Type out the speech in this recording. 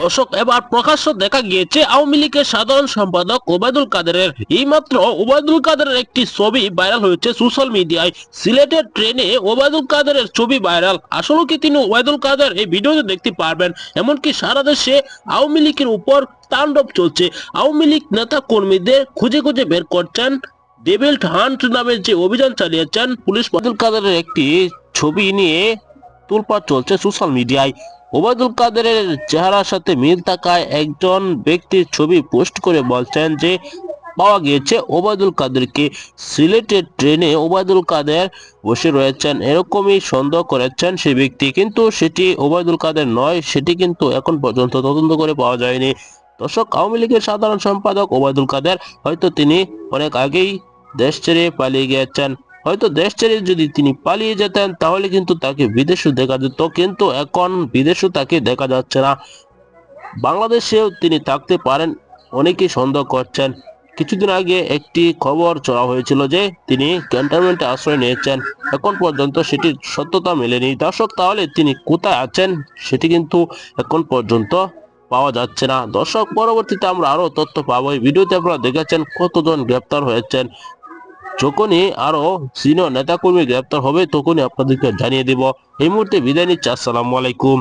দর্শক, এবার প্রকাশ্য দেখা গিয়েছে আওয়ামী লীগের সাধারণ সম্পাদক ওবায়দুল কাদেরের। এইমাত্র ওবায়দুল কাদেরের একটি ছবি ভাইরাল হয়েছে সোশ্যাল মিডিয়ায় সিলেটের ট্রেনে ওবায়দুল কাদেরের ছবি ভাইরাল আসলে কি তিনি ওবায়দুল কাদের এই ভিডিওতে দেখতে পারবেন? এমনকি সারা দেশে আওয়ামী লীগের উপর তাণ্ডব চলছে। আওয়ামী লীগ নেতা কর্মীদের খুঁজে খুঁজে বের করছেন ডেভিল হান্ট নামে যে অভিযান চালিয়েছেন পুলিশ। ওবায়দুল কাদেরের একটি ছবি নিয়ে তোলপাড় চলছে সোশ্যাল মিডিয়ায় ওবায়দুল কাদেরের চেহারার সাথে মিল থাকায় একজন ব্যক্তির ছবি পোস্ট করে বলছেন যে, পাওয়া গিয়েছে ওবায়দুল কাদেরকে। সিলেটের ট্রেনে ওবায়দুল কাদের বসে রয়েছেন, এরকমই সন্দেহ করেছেন সেই ব্যক্তি। কিন্তু সেটি ওবায়দুল কাদের নয়, সেটি কিন্তু এখন পর্যন্ত তদন্ত করে পাওয়া যায়নি। দর্শক, আওয়ামী লীগের সাধারণ সম্পাদক ওবায়দুল কাদের হয়তো তিনি অনেক আগেই দেশ ছেড়ে পালিয়ে গিয়েছেন। হয়তো দেশ ছেড়ে যদি তিনি পালিয়ে যেতেন, তাহলে কিন্তু তাকে বিদেশে দেখা যেত, কিন্তু এখন বিদেশে তাকে দেখা যাচ্ছে না। বাংলাদেশেও তিনি থাকতে পারেন, অনেকেই সন্দেহ করছেন। কিছুদিন আগে একটি খবর চলা হয়েছিল যে তিনি ক্যান্টনমেন্টে আশ্রয় নিয়েছেন। এখন পর্যন্ত সেটির সত্যতা মেলেনি। দর্শক, তাহলে তিনি কোথায় আছেন সেটি কিন্তু এখন পর্যন্ত পাওয়া যাচ্ছে না। দর্শক, পরবর্তীতে আমরা আরও তথ্য পাবো। এই ভিডিওতে আপনারা দেখেছেন কতজন গ্রেপ্তার হয়েছেন। যখনই আরও সিনিয়র নেতাকর্মী গ্রেপ্তার হবে, তখনই আপনাদেরকে জানিয়ে দিব। এই মুহূর্তে বিদায় নিচ্ছি, আসসালামু আলাইকুম।